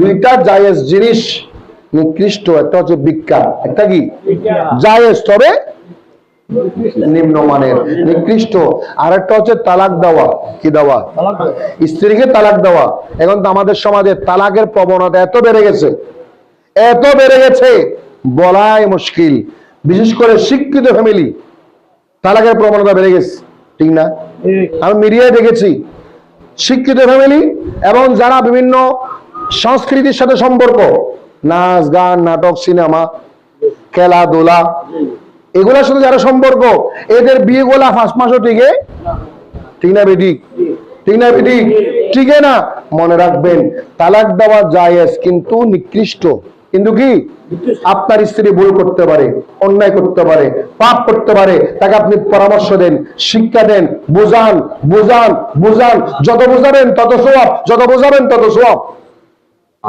দুইটা জায়েজ জিনিস নিকৃষ্ট একটা হচ্ছে বিজ্ঞান একটা কি? জায়েজ তবে নিম্নমানের নিকৃষ্ট। আর একটা হচ্ছে তালাক দেওয়া কি দেওয়া? স্ত্রীকে তালাক দেওয়া। এখন তো আমাদের সমাজে তালাকের প্রবণতা এত বেড়ে গেছে এত বেড়ে গেছে বলাই মুশকিল। বিশেষ করে শিক্ষিত ফ্যামিলি তালাকের প্রবণতা বেড়ে গেছে ঠিক না? আমি মিডিয়ায় দেখেছি শিক্ষিত ফ্যামিলি এবং যারা বিভিন্ন সংস্কৃতির সাথে সম্পর্ক। নাচ, গান, নাটক, সিনেমা, খেলাধুলা এগুলোর সাথে যারা সম্পর্ক, এদের বিয়ে গোলা ফার্স্ট মাসও টিকে? ঠিক না বেটি? ঠিক না বেটি? টিকে না। মনে রাখবেন, তালাক দেওয়া জায়েজ, কিন্তু নিকৃষ্ট। কিন্তু কি? আপনার স্ত্রী ভুল করতে পারে, অন্যায় করতে পারে, পাপ করতে পারে, তাকে আপনি পরামর্শ দেন, শিক্ষা দেন, বোঝান বোঝান বোঝান। যত বোঝাবেন, তত সোয়াব যত বোঝাবেন, তত সোয়াব